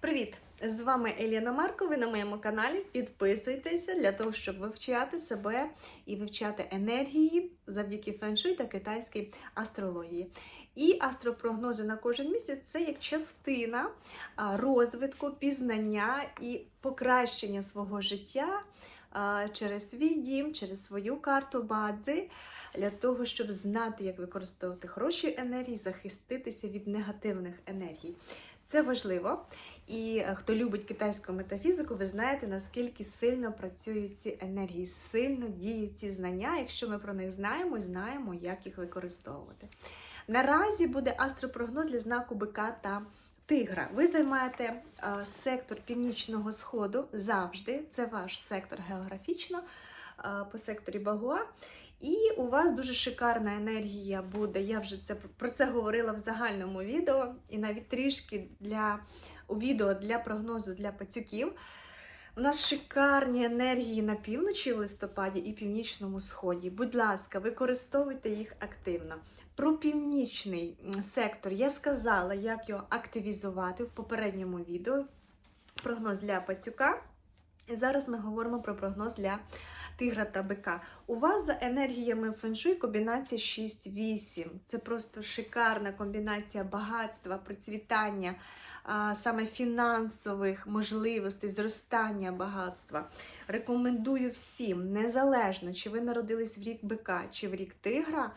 Привіт! З вами Еліна Марко. Ви на моєму каналі. Підписуйтеся для того, щоб вивчати себе і вивчати енергії завдяки феншуй та китайській астрології. І астропрогнози на кожен місяць це як частина розвитку, пізнання і покращення свого життя через свій дім, через свою карту бадзи, для того, щоб знати, як використовувати хороші енергії, захиститися від негативних енергій. Це важливо. І е, хто любить китайську метафізику, ви знаєте, наскільки сильно працюють ці енергії, сильно діють ці знання. Якщо ми про них знаємо, і знаємо, як їх використовувати. Наразі буде астропрогноз для знаку бика та тигра. Ви займаєте е, сектор північного сходу завжди. Це ваш сектор географічно по секторі Багуа. І у вас дуже шикарна енергія буде. Я вже це про це говорила в загальному відео, і навіть трішки для у відео для прогнозу для пацюків. У нас шикарні енергії на півночі в листопаді і північному сході. Будь ласка, використовуйте їх активно. Про північний сектор я сказала, як його активізувати в попередньому відео. Прогноз для пацюка. І зараз ми говоримо про прогноз для тигра та бика. У вас за енергіями феншуй комбінація 6-8. Це просто шикарна комбінація багатства, процвітання, саме фінансових можливостей, зростання багатства. Рекомендую всім, незалежно, чи ви народились в рік бика, чи в рік тигра.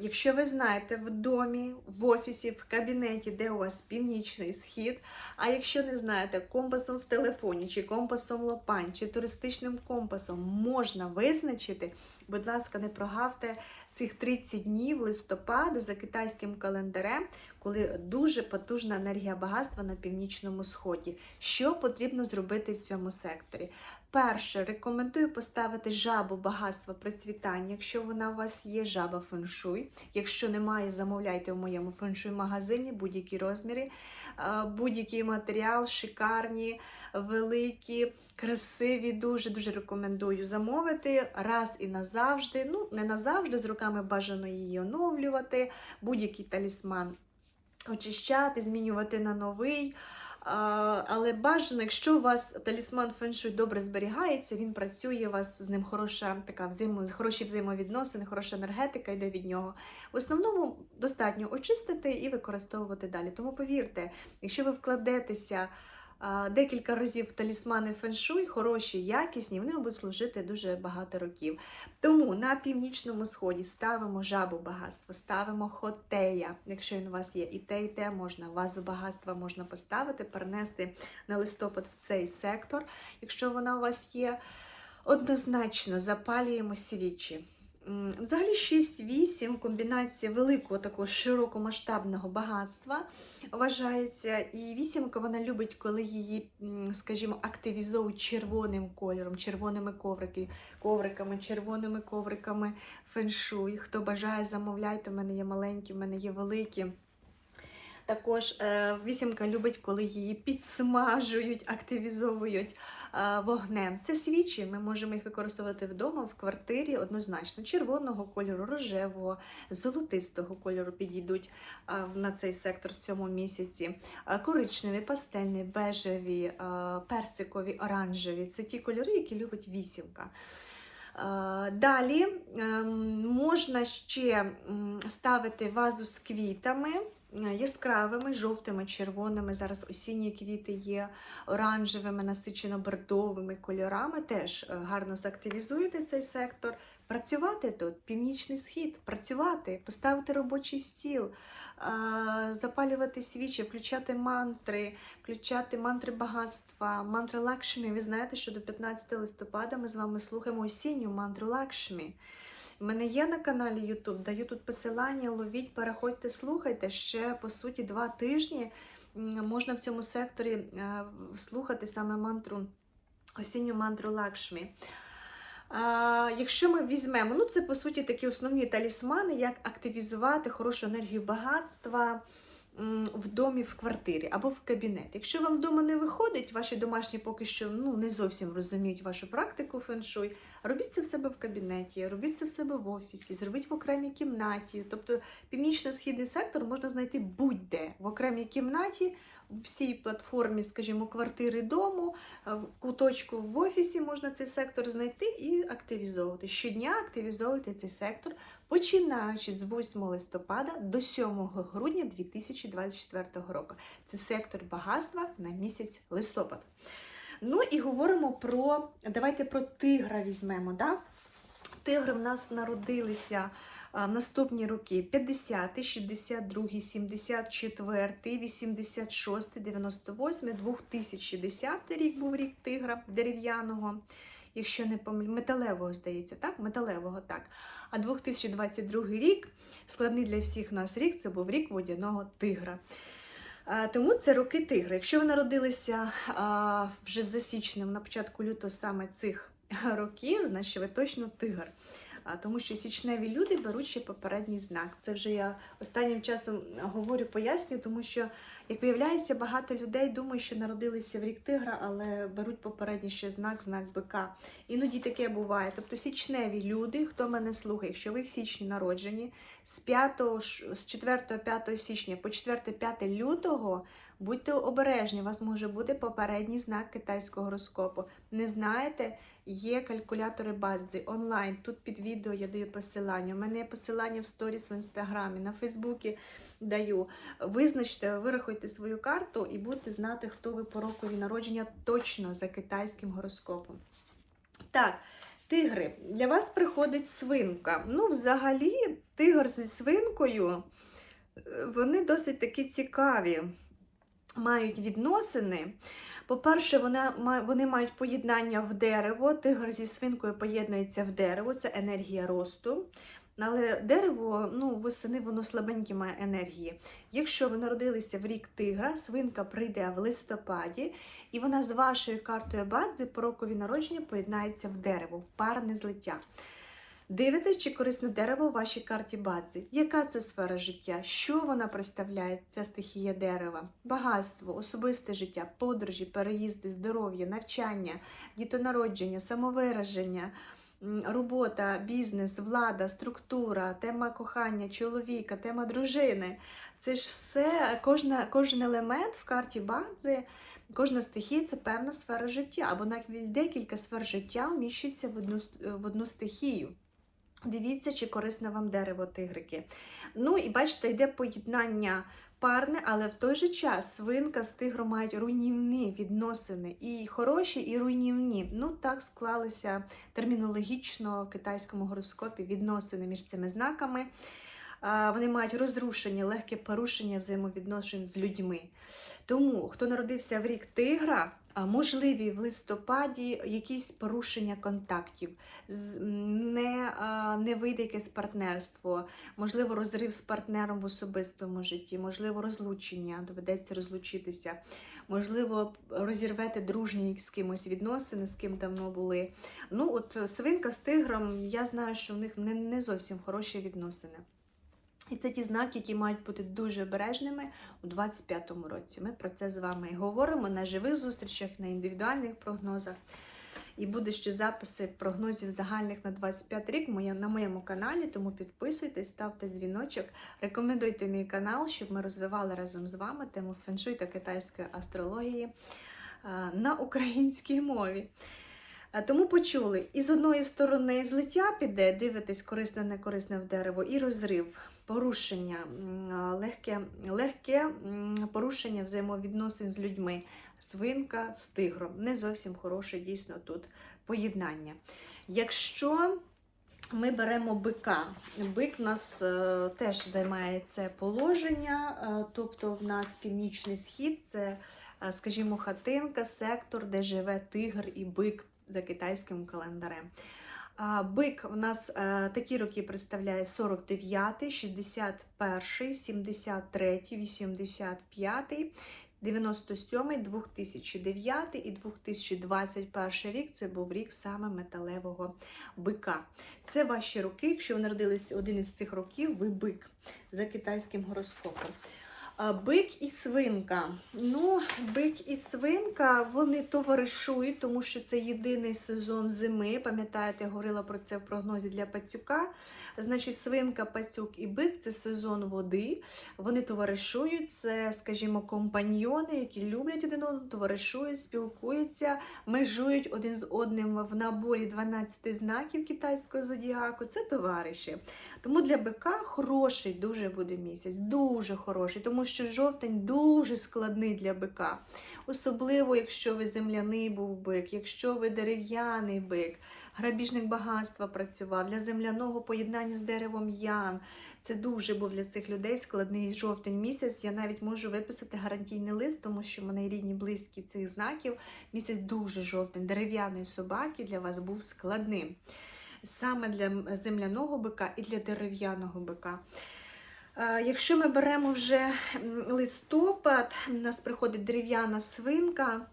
Якщо ви знаєте в домі, в офісі, в кабінеті, де у вас північний схід, а якщо не знаєте, компасом в телефоні, чи компасом лопань, чи туристичним компасом можна визначити, будь ласка, не прогавте цих 30 днів листопада за китайським календарем, коли дуже потужна енергія багатства на північному сході. Що потрібно зробити в цьому секторі? Перше, рекомендую поставити жабу багатства процвітання, якщо вона у вас є, жаба феншуй. Якщо немає, замовляйте у моєму феншуй магазині будь-які розміри, е, будь-який матеріал, шикарні, великі, красиві. Дуже дуже рекомендую замовити раз і назавжди. Ну, не назавжди, з руками бажано її оновлювати, будь-який талісман очищати, змінювати на новий. Але бажано, якщо у вас талісман феншуй добре зберігається, він працює, у вас з ним хороша така взаємо, хороші взаємовідносини, хороша енергетика йде від нього. В основному достатньо очистити і використовувати далі. Тому повірте, якщо ви вкладетеся декілька разів талісмани феншуй, хороші, якісні, вони будуть служити дуже багато років. Тому на північному сході ставимо жабу багатство, ставимо хотея. Якщо він у вас є і те, і те можна, вазу багатства можна поставити, перенести на листопад в цей сектор. Якщо вона у вас є, однозначно запалюємо свічі. Взагалі 6-8 комбінація великого такого широкомасштабного багатства вважається. І вісімка вона любить, коли її, скажімо, активізують червоним кольором, червоними коврики, ковриками, червоними ковриками феншуй. Хто бажає, замовляйте. У мене є маленькі, в мене є великі. Також е, вісімка любить, коли її підсмажують, активізовують е, вогнем. Це свічі, ми можемо їх використовувати вдома, в квартирі однозначно. Червоного кольору, рожевого, золотистого кольору підійдуть е, на цей сектор в цьому місяці. Коричневі, пастельні, бежеві, персикові, оранжеві це ті кольори, які любить вісімка. Далі ем, можна ще ставити вазу з квітами. Е, Яскравими, жовтими, червоними. Зараз осінні квіти є оранжевими, насичено-бордовими кольорами. Теж е, гарно заактивізуєте цей сектор. Працювати тут, північний схід, працювати, поставити робочий стіл, е, запалювати свічі, включати мантри, включати мантри багатства, мантри Лакшмі. Ви знаєте, що до 15 листопада ми з вами слухаємо осінню мантру Лакшмі. У мене є на каналі YouTube, даю тут посилання, ловіть, переходьте, слухайте. Ще по суті два тижні можна в цьому секторі е, слухати саме мантру, осінню мантру Лакшмі. А, якщо ми візьмемо, ну це по суті такі основні талісмани, як активізувати хорошу енергію багатства в домі, в квартирі або в кабінет. Якщо вам вдома не виходить, ваші домашні поки що ну, не зовсім розуміють вашу практику феншуй, робіть це в себе в кабінеті, робіть це в себе в офісі, зробіть в окремій кімнаті. Тобто північно-східний сектор можна знайти будь-де в окремій кімнаті, всій платформі, скажімо, квартири дому, е, в куточку в офісі можна цей сектор знайти і активізовувати. Щодня активізовуйте цей сектор, починаючи з 8 листопада до 7 грудня 2024 року. Це сектор багатства на місяць листопад. Ну і говоримо про. Давайте про тигра візьмемо. Да? Тигри в нас народилися наступні роки: 50, 62, 74, 86, 98, 2010 рік був рік тигра дерев'яного. Якщо не помилю, металевого, здається, так? Металевого, так. А 2022 рік, складний для всіх нас рік, це був рік водяного тигра. Тому це роки тигра. Якщо ви народилися вже за січнем, на початку лютого саме цих років, значить ви точно тигр. Тому що січневі люди беруть ще попередній знак. Це вже я останнім часом говорю, пояснюю, тому що, як виявляється, багато людей думають, що народилися в рік тигра, але беруть попередній ще знак, знак бика. Іноді таке буває. Тобто січневі люди, хто мене слухає, якщо ви в січні народжені, з 5, з 4-5 січня по 4-5 лютого будьте обережні, у вас може бути попередній знак китайського гороскопу. Не знаєте, є калькулятори Бадзи онлайн. Тут під відео я даю посилання. У мене є посилання в сторіс в інстаграмі, на Фейсбуці даю. Визначте, вирахуйте свою карту і будете знати, хто ви по рокові народження точно за китайським гороскопом. Так, тигри, для вас приходить свинка. Ну, взагалі, тигр зі свинкою, е, вони досить такі цікаві. Мають відносини. По-перше, вона, вони мають поєднання в дерево. Тигр зі свинкою поєднується в дерево, це енергія росту. Але дерево, ну, восени воно слабеньке має енергії. Якщо ви народилися в рік тигра, свинка прийде в листопаді, і вона з вашою картою Бадзи по рокові народження поєднається в дерево, в парне злиття. Дивитесь, чи корисне дерево у вашій карті Бадзи. Яка це сфера життя? Що вона представляє, ця стихія дерева? Багатство, особисте життя, подорожі, переїзди, здоров'я, навчання, дітонародження, самовираження, робота, бізнес, влада, структура, тема кохання, чоловіка, тема дружини. Це ж все, кожна, кожен елемент в карті Бадзи, кожна стихія це певна сфера життя, або навіть декілька сфер життя вміщується в одну, в одну стихію. Дивіться, чи корисне вам дерево тигрики. Ну і бачите, йде поєднання парне, але в той же час свинка з тигром мають руйнівні відносини. І хороші, і руйнівні. Ну так склалися термінологічно в китайському гороскопі відносини між цими знаками. Вони мають розрушення, легке порушення взаємовідношень з людьми. Тому, хто народився в рік тигра, можливі в листопаді якісь порушення контактів, не, не вийде якесь партнерство, можливо, розрив з партнером в особистому житті, можливо, розлучення, доведеться розлучитися, можливо, розірвете дружні з кимось відносини, з ким давно були. Ну, от свинка з тигром, я знаю, що в них не, не зовсім хороші відносини. І це ті знаки, які мають бути дуже обережними у 25-му році. Ми про це з вами і говоримо на живих зустрічах, на індивідуальних прогнозах. І буде ще записи прогнозів загальних на 25 рік на моєму каналі, тому підписуйтесь, ставте дзвіночок, рекомендуйте мій канал, щоб ми розвивали разом з вами тему феншуй та китайської астрології е, на українській мові. Тому почули, і з одної сторони злиття піде, дивитесь корисне, некорисне в дерево, і розрив, порушення, легке, легке порушення взаємовідносин з людьми. Свинка з тигром. Не зовсім хороше дійсно тут поєднання. Якщо ми беремо бика, бик у нас е, теж займає це положення, е, тобто в нас північний схід це, е, скажімо, хатинка, сектор, де живе тигр і бик за китайським календарем. Бик у нас е, такі роки представляє 49, 61, 73, 85, 97, 2009 і 2021 рік це був рік саме металевого бика. Це ваші роки. Якщо ви народились один із цих років, ви бик за китайським гороскопом. Бик і свинка. Ну, бик і свинка вони товаришують, тому що це єдиний сезон зими. Пам'ятаєте, я говорила про це в прогнозі для пацюка. Значить, свинка, пацюк і бик це сезон води. Вони товаришують, це, скажімо, компаньйони, які люблять один одного, товаришують, спілкуються, межують один з одним в наборі 12 знаків китайського зодіаку. Це товариші. Тому для бика хороший дуже буде місяць, дуже хороший, тому що жовтень дуже складний для бика. Особливо, якщо ви земляний був бик, якщо ви дерев'яний бик, грабіжник багатства працював для земляного поєднання з деревом ян. Це дуже був для цих людей складний жовтень місяць. Я навіть можу виписати гарантійний лист, тому що мене рідні близькі цих знаків. Місяць дуже жовтень, дерев'яної собаки для вас був складним. Саме для земляного бика і для дерев'яного бика. Якщо ми беремо вже листопад, у нас приходить дерев'яна свинка.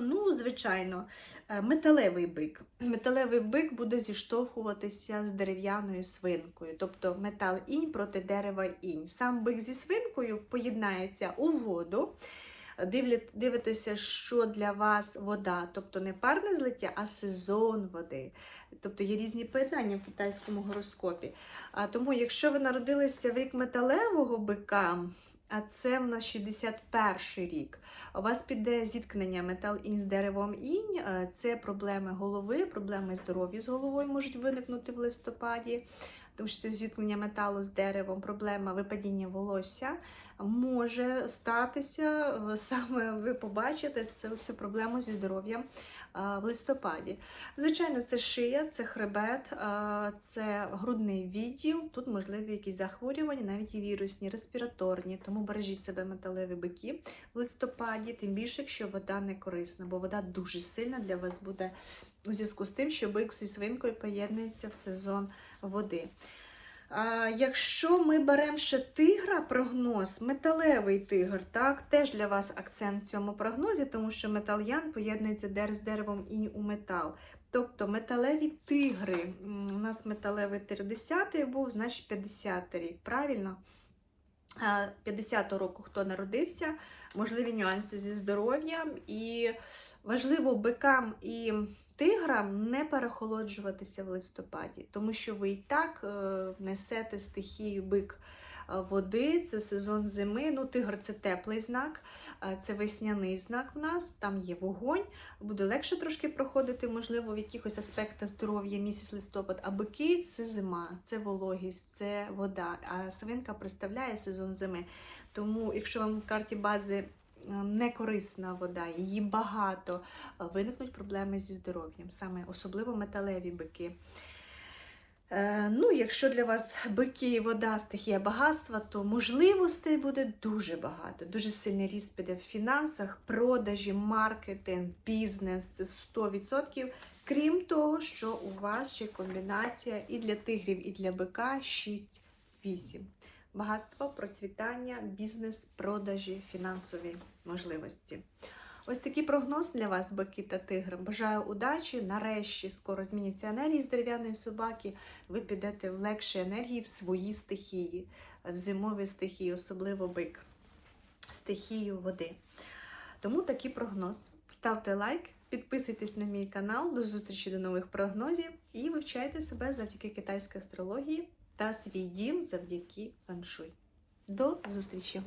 Ну, звичайно, е, металевий бик. Металевий бик буде зіштовхуватися з дерев'яною свинкою, тобто метал інь проти дерева інь. Сам бик зі свинкою поєднається у воду. Дивитеся, що для вас вода, тобто не парне злиття, а сезон води. Тобто є різні поєднання в китайському гороскопі. А тому, якщо ви народилися в рік металевого бика, а це в нас 61 рік. У вас піде зіткнення метал інь з деревом інь. Це проблеми голови, проблеми здоров'я з головою можуть виникнути в листопаді. Тому що це зіткнення металу з деревом, проблема випадіння волосся може статися. е, Саме ви побачите цю, цю проблему зі здоров'ям е, в листопаді. Звичайно, це шия, це хребет, е, це грудний відділ. Тут можливі якісь захворювання, навіть і вірусні, респіраторні. Тому бережіть себе металеві бики в листопаді, тим більше, якщо вода не корисна, бо вода дуже сильна для вас буде у зв'язку з тим, що бик зі свинкою поєднується в сезон води. А, якщо ми беремо ще тигра, прогноз, металевий тигр, так, теж для вас акцент в цьому прогнозі, тому що метал ян поєднується дер з деревом інь у метал. Тобто металеві тигри. У нас металевий тигр 10-й був, значить 50-й рік, правильно? 50-го року хто народився, можливі нюанси зі здоров'ям, і важливо бикам і тиграм не перехолоджуватися в листопаді, тому що ви і так е, несете стихію бик е, води, це сезон зими. Ну, тигр це теплий знак, е, це весняний знак в нас, там є вогонь, буде легше трошки проходити, можливо, в якихось аспектах здоров'я місяць листопад, а бики це зима, це вологість, це вода. А свинка представляє сезон зими. Тому, якщо вам в карті бадзи не корисна вода, її багато, е, виникнуть проблеми зі здоров'ям, саме особливо металеві бики. Е, Ну, якщо для вас бики вода стихія багатства, то можливостей буде дуже багато. Дуже сильний ріст піде в фінансах, продажі, маркетинг, бізнес це 100%. Крім того, що у вас ще комбінація і для тигрів, і для бика 6-8. Багатство, процвітання, бізнес, продажі, фінансові можливості. Ось такий прогноз для вас, бики та тигри. Бажаю удачі. Нарешті скоро зміняться енергії з дерев'яної собаки. Ви підете в легші енергії в свої стихії, в зимові стихії, особливо бик, стихію води. Тому такий прогноз. Ставте лайк, підписуйтесь на мій канал. До зустрічі до нових прогнозів і вивчайте себе завдяки китайській астрології та свій дім завдяки феншуй. До зустрічі!